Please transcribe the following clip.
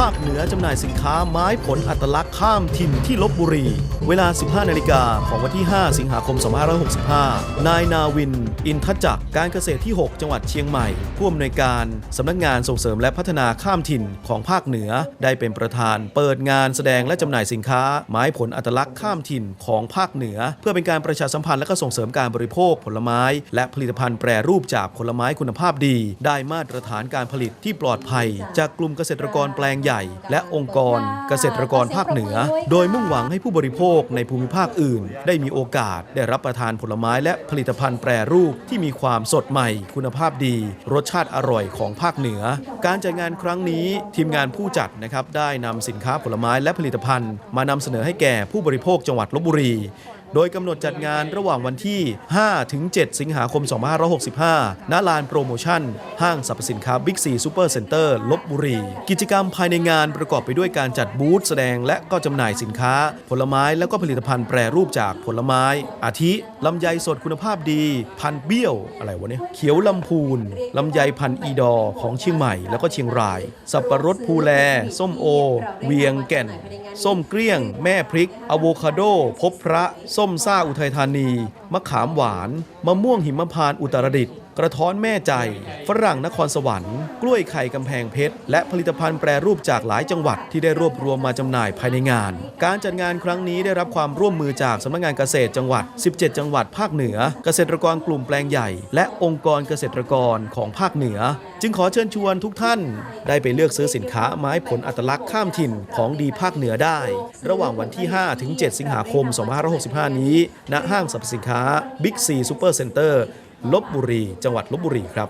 ภาคเหนือจำหน่ายสินค้าไม้ผลอัตลักษณ์ข้ามถิ่นที่ลบบุรี เวลา 15 นาฬิกาของวันที่ 5 สิงหาคม 2565 นายนาวิน อินทจักรการเกษตรที่ 6 จังหวัดเชียงใหม่ผู้อำนวยการสำนักงานส่งเสริมและพัฒนาข้ามถิ่นของภาคเหนือได้เป็นประธาน เปิดงานแสดงและจำหน่ายสินค้า ไม้ผลอัตลักษณ์ข้ามถิ่นของภาคเหนือ เพื่อเป็นการประชาสัมพันธ์และก็ส่งเสริมการบริโภคผลไม้ และผลิตภัณฑ์แปรรูปจากผลไม้คุณภาพดี ได้มาตรฐานการผลิตที่ปลอดภัย จากกลุ่มเกษตรกรแปลงใหญ่ และองค์กร เกษตรกรภาคเหนือ โดยมุ่งหวังให้ผู้บริโภคในภูมิภาคอื่น ได้มีโอกาสได้รับประทานผลไม้และผลิตภัณฑ์แปรรูปที่มีความสดใหม่ คุณภาพดี รสชาติอร่อยของภาคเหนือ การจัดงานครั้งนี้ทีมงานผู้จัดนะครับได้นำสินค้าผลไม้และผลิตภัณฑ์ มานำเสนอให้แก่ผู้บริโภคจังหวัดลบบุรี โดยกำหนดจัดงานระหว่างวันที่ 5 ถึง 7 สิงหาคม 2565 ณ ลานโปรโมชั่น ห้างสรรพสินค้าบิ๊กซีซูเปอร์เซ็นเตอร์ลบบุรี กิจกรรมภายในงานประกอบไปด้วยการจัดบูธแสดงและก็จำหน่ายสินค้า ผลไม้และก็ผลิตภัณฑ์แปรรูปจากผลไม้ อาทิลำไยสดคุณภาพดี พันเบี้ยว อะไรวะเนี่ย เขียวลำพูนลำไยพันอีดอของเชียงใหม่ แล้วก็เชียงราย สับปะรดภูแล ส้มโอ เวียงแก่น ส้มเกลี้ยง แม่พริกอะโวคาโด พบพระส้ม้มซ่าอุทัยธานี มะขามหวาน มะม่วงหิมพานต์อุตรดิตถ์กระท้อนแม่ใจ ฝรั่งนครสวรรค์ กล้วยไข่กำแพงเพชร และผลิตภัณฑ์แปรรูปจากหลายจังหวัดที่ได้รวบรวมมาจำหน่ายภายในงาน การจัดงานครั้งนี้ได้รับความร่วมมือจากสำนักงานเกษตรจังหวัด 17 จังหวัดภาคเหนือ เกษตรกรกลุ่มแปลงใหญ่ และองค์กรเกษตรกรของภาคเหนือ จึงขอเชิญชวนทุกท่าน ได้ไปเลือกซื้อสินค้าไม้ผลอัตลักษณ์ข้ามถิ่นของดีภาคเหนือได้ ระหว่างวันที่ 5 ถึง 7 สิงหาคม 2565 นี้ ณ ห้างสรรพสินค้า Big C Super Center ลบบุรี จังหวัดลบบุรีครับ